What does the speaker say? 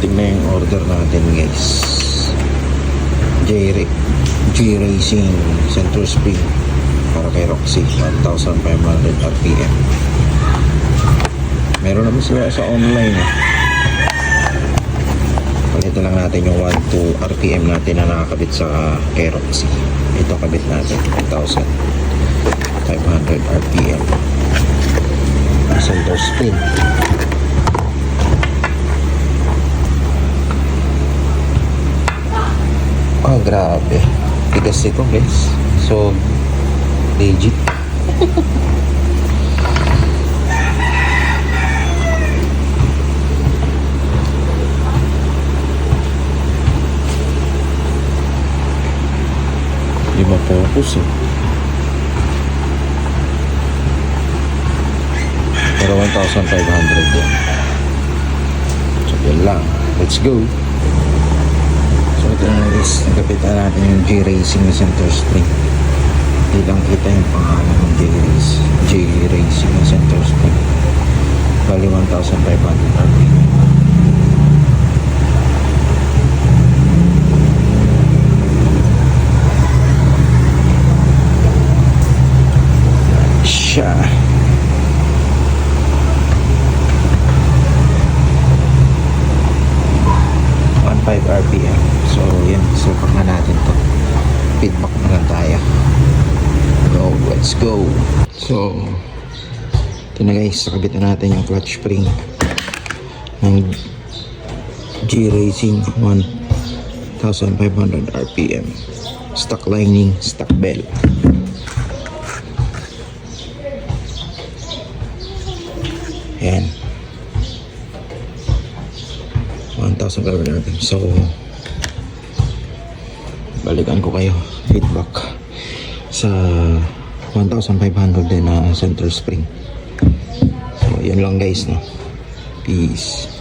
dumating na yung order natin guys. J Racing Center Spring para kay Roxy 1,500 RPM meron naman sila sa online. Palitan lang natin yung 1,2 RPM natin na nakakabit sa kay Roxy. Ito kabit natin 1,500 RPM center spring grabe. Tigas ito, guys. So, legit. Hindi ma-focus eh. Pero 1,500 din. So, yun lang. Let's go. Guys, nagapitan natin yung J-Racing na center spring. Hindi lang kita yung pangalan ng J-Race. J-Racing na center spring. Bali 1,500 RPM. 5 RPM. So, yun. Supak na natin to. Feedback na lang tayo. Go, let's go. So, ito na guys. Nakabit na natin yung clutch spring ng G-Racing 1,500 RPM. Stock lining, stock bell. 1,500 natin. So, balikan ko kayo. Feedback sa 1,500 din na center spring. So, yun lang guys, no? Peace.